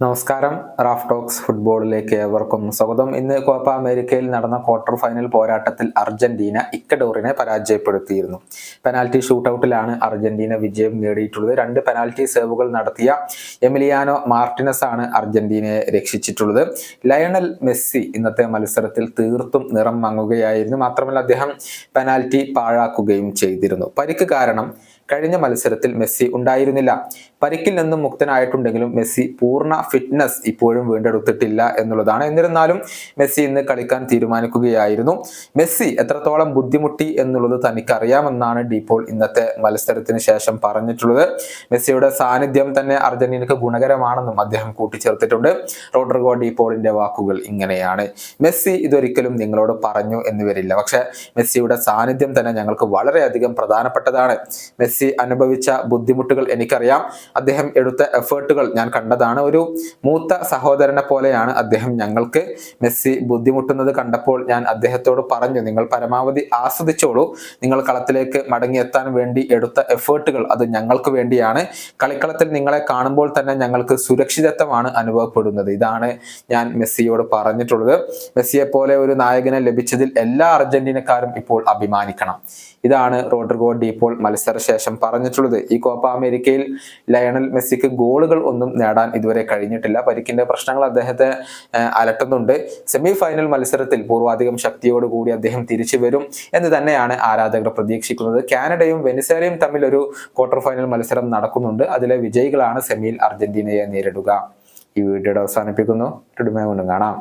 നമസ്കാരം. Raf talks ഫുട്ബോളിലേക്ക് ഏവർക്കും സ്വാഗതം. ഇന്ന് കോപ്പ അമേരിക്കയിൽ നടന്ന ക്വാർട്ടർ ഫൈനൽ പോരാട്ടത്തിൽ അർജന്റീന ഇക്കഡോറിനെ പരാജയപ്പെടുത്തിയിരുന്നു. പെനാൽറ്റി ഷൂട്ടൌട്ടിലാണ് അർജന്റീന വിജയം നേടിയിട്ടുള്ളത്. രണ്ട് പെനാൽറ്റി സേവുകൾ നടത്തിയ എമിലിയാനോ മാർട്ടിനസ് ആണ് അർജന്റീനയെ രക്ഷിച്ചിട്ടുള്ളത്. ലയണൽ മെസ്സി ഇന്നത്തെ മത്സരത്തിൽ തീർത്തും നിറം മങ്ങുകയായിരുന്നു. മാത്രമല്ല അദ്ദേഹം പെനാൽറ്റി പാഴാക്കുകയും ചെയ്തിരുന്നു. പരിക്ക് കാരണം കഴിഞ്ഞ മത്സരത്തിൽ മെസ്സി ഉണ്ടായിരുന്നില്ല. പരിക്കിൽ നിന്നും മുക്തനായിട്ടുണ്ടെങ്കിലും മെസ്സി പൂർണ ഫിറ്റ്നസ് ഇപ്പോഴും വീണ്ടെടുത്തിട്ടില്ല എന്നുള്ളതാണ്. എന്നിരുന്നാലും മെസ്സി ഇന്ന് കളിക്കാൻ തീരുമാനിക്കുകയായിരുന്നു. മെസ്സി എത്രത്തോളം ബുദ്ധിമുട്ടി എന്നുള്ളത് തനിക്കറിയാമെന്നാണ് ഡീപോൾ ഇന്നത്തെ മത്സരത്തിന് ശേഷം പറഞ്ഞിട്ടുള്ളത്. മെസ്സിയുടെ സാന്നിധ്യം തന്നെ അർജന്റീനക്ക് ഗുണകരമാണെന്നും അദ്ദേഹം കൂട്ടിച്ചേർത്തിട്ടുണ്ട്. റോഡ്രിഗോ ഡീപോളിന്റെ വാക്കുകൾ ഇങ്ങനെയാണ്. മെസ്സി ഇതൊരിക്കലും നിങ്ങളോട് പറഞ്ഞു എന്ന് വരില്ല. പക്ഷെ മെസ്സിയുടെ സാന്നിധ്യം തന്നെ ഞങ്ങൾക്ക് വളരെയധികം പ്രധാനപ്പെട്ടതാണ്. മെസ്സി അനുഭവിച്ച ബുദ്ധിമുട്ടുകൾ എനിക്കറിയാം. അദ്ദേഹം എടുത്ത എഫേർട്ടുകൾ ഞാൻ കണ്ടതാണ്. ഒരു മൂത്ത സഹോദരനെ പോലെയാണ് അദ്ദേഹം ഞങ്ങൾക്ക് മെസ്സി ബുദ്ധിമുട്ടുന്നത് കണ്ടപ്പോൾ ഞാൻ അദ്ദേഹത്തോട് പറഞ്ഞു നിങ്ങൾ പരമാവധി ആസ്വദിച്ചോളൂ. നിങ്ങൾ കളത്തിലേക്ക് മടങ്ങിയെത്താൻ വേണ്ടി എടുത്ത എഫേർട്ടുകൾ അത് ഞങ്ങൾക്ക് വേണ്ടിയാണ്. കളിക്കളത്തിൽ നിങ്ങളെ കാണുമ്പോൾ തന്നെ ഞങ്ങൾക്ക് സുരക്ഷിതത്വമാണ് അനുഭവപ്പെടുന്നത്. ഇതാണ് ഞാൻ മെസ്സിയോട് പറഞ്ഞിട്ടുള്ളത്. മെസ്സിയെ പോലെ ഒരു നായകനെ ലഭിച്ചതിൽ എല്ലാ അർജന്റീനക്കാരും ഇപ്പോൾ അഭിമാനിക്കണം. ഇതാണ് റോഡ്രിഗോ ഡീപ്പോൾ മത്സരശേഷം പറഞ്ഞിട്ടുള്ളത്. ഈ കോപ്പ അമേരിക്കയിൽ ലയണൽ മെസ്സിക്ക് ഗോളുകൾ ഒന്നും നേടാൻ ഇതുവരെ കഴിഞ്ഞിട്ടില്ല. പരിക്കിന്റെ പ്രശ്നങ്ങൾ അദ്ദേഹത്തെ അലട്ടുന്നുണ്ട്. സെമി ഫൈനൽ മത്സരത്തിൽ പൂർവാധികം ശക്തിയോടുകൂടി അദ്ദേഹം തിരിച്ചു വരും എന്ന് തന്നെയാണ് ആരാധകർ പ്രതീക്ഷിക്കുന്നത്. കാനഡയും വെനിസേലയും തമ്മിൽ ഒരു ക്വാർട്ടർ ഫൈനൽ മത്സരം നടക്കുന്നുണ്ട്. അതിലെ വിജയികളാണ് സെമിയിൽ അർജന്റീനയെ നേരിടുക. ഈ വീഡിയോയുടെ അവസാനിപ്പിക്കുന്നു. കാണാം.